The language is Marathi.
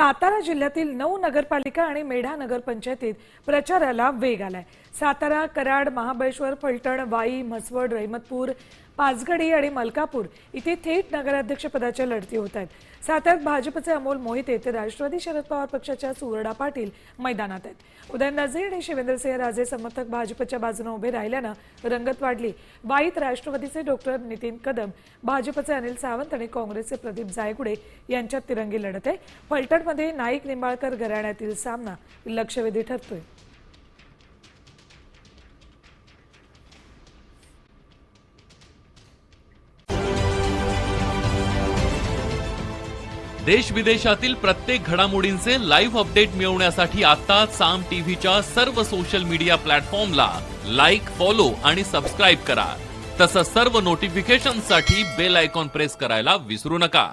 सातारा जिल्ह्यातील नऊ नगरपालिका आणि मेढा नगरपंचायतीत प्रचाराला वेग आलाय. सातारा कराड महाबळेश्वर फलटण वाई म्हसवड रहिमतपूर पाचगडी आणि मलकापूर इथे थेट नगराध्यक्षपदाच्या लढती होत आहेत. साताऱ्यात भाजपचे अमोल मोहिते ते राष्ट्रवादी शरद पवार पक्षाच्या सुवर्णा पाटील मैदानात आहेत. उदयनराजे आणि शिवेंद्रसिंह राजे समर्थक भाजपच्या बाजूने उभे राहिल्यानं रंगत वाढली. वाईत राष्ट्रवादीचे डॉक्टर नितीन कदम भाजपचे अनिल सावंत आणि काँग्रेसचे प्रदीप जायगुडे यांच्यात तिरंगी लढत आहे. फलटण फलटणमध्ये नाईक निंबाळकर घराण्यातील सामना लक्षवेधी ठरतोय. देश विदेशातील प्रत्येक घडामोडींचे लाईव्ह अपडेट मिळवण्यासाठी आता साम टीव्हीच्या सर्व सोशल मीडिया प्लॅटफॉर्मला लाईक फॉलो आणि सबस्क्राईब करा. तसंच सर्व नोटिफिकेशनसाठी बेल आयकॉन प्रेस करायला विसरू नका.